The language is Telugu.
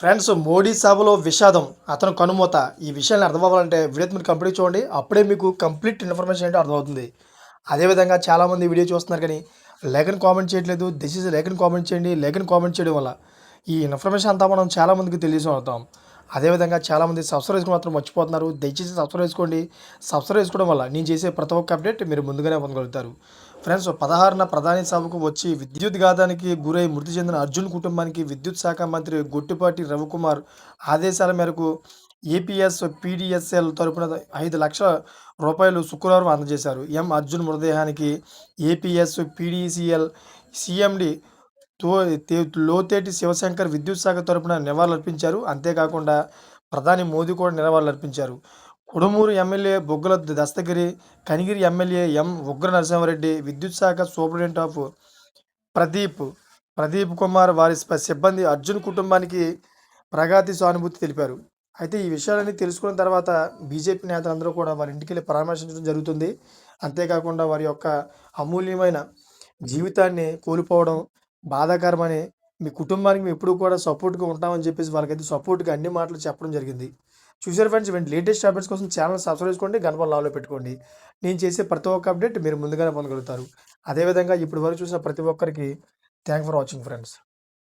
ఫ్రెండ్స్ మోడీ సభలో విషాదం. అతను కనుమూత. ఈ విషయాన్ని అర్థమవ్వాలంటే వీడియో మీరు కంప్లీట్ చూడండి. అప్పుడే మీకు కంప్లీట్ ఇన్ఫర్మేషన్ ఏంటో అర్థమవుతుంది. అదేవిధంగా చాలామంది వీడియో చూస్తున్నారు కానీ లేఖని కామెంట్ చేయట్లేదు. దిస్ లేఖని కామెంట్ చేయండి. లేఖని కామెంట్ చేయడం వల్ల ఈ ఇన్ఫర్మేషన్ అంతా మనం చాలామందికి తెలియజేస్తాం అదేవిధంగా చాలామంది సబ్స్క్రైబ్ చేసుకుని మాత్రం మర్చిపోతున్నారు. దయచేసి సబ్స్క్రైబ్ చేసుకోండి. సబ్స్క్రైబ్ చేసుకోవడం వల్ల నేను చేసే ప్రతి ఒక్క అప్డేట్ మీరు ముందుగానే పొందగలుగుతారు. ఫ్రెండ్స్ పదహారున ప్రధాని సభకు వచ్చి విద్యుత్ ఘాతానికి గురై మృతి చెందిన అర్జున్ కుటుంబానికి విద్యుత్ శాఖ మంత్రి గొట్టిపాటి రవికుమార్ ఆదేశాల మేరకు ఏపీఎస్ పీడిఎస్ఎల్ తరపున ఐదు లక్షల రూపాయలు శుక్రవారం అందజేశారు. ఎం. అర్జున్ మృతదేహానికి ఏపీఎస్ పీడీసీఎల్ సిఎండి తో లోతేటి శివశంకర్ విద్యుత్ శాఖ తరపున నివాళులర్పించారు. అంతేకాకుండా ప్రధాని మోదీ కూడా నివాళులర్పించారు. కుడుమూరు ఎమ్మెల్యే బొగ్గుల దస్తగిరి కనిగిరి ఎమ్మెల్యే ఎం. ఉగ్ర నరసింహారెడ్డి విద్యుత్ శాఖ సూపరింటెండెంట్ ఆఫ్ ప్రదీప్ ప్రదీప్ కుమార్ వారి సిబ్బంది అర్జున్ కుటుంబానికి ప్రగతి సానుభూతి తెలిపారు. అయితే ఈ విషయాలన్నీ తెలుసుకున్న తర్వాత బీజేపీ నేతలందరూ కూడా వారి ఇంటికి వెళ్ళి పరామర్శించడం జరుగుతుంది. అంతేకాకుండా వారి యొక్క అమూల్యమైన జీవితాన్ని కోల్పోవడం బాధాకరమని మీ కుటుంబానికి మేము ఎప్పుడూ కూడా సపోర్ట్గా ఉంటామని చెప్పేసి వాళ్ళకైతే సపోర్ట్గా అన్ని మాటలు చెప్పడం జరిగింది. చూసారు ఫ్రెండ్స్ ఇవన్నీ లేటెస్ట్ అప్డేట్స్ కోసం ఛానల్ సబ్స్క్రైబ్ చేసుకోండి గణపల్ లాలో పెట్టుకోండి. నేను చేసే ప్రతి ఒక్క అప్డేట్ మీరు ముందుగానే పొందగలుగుతారు. అదేవిధంగా ఇప్పటి వరకు చూసిన ప్రతి ఒక్కరికి థ్యాంక్ ఫర్ వాచింగ్ ఫ్రెండ్స్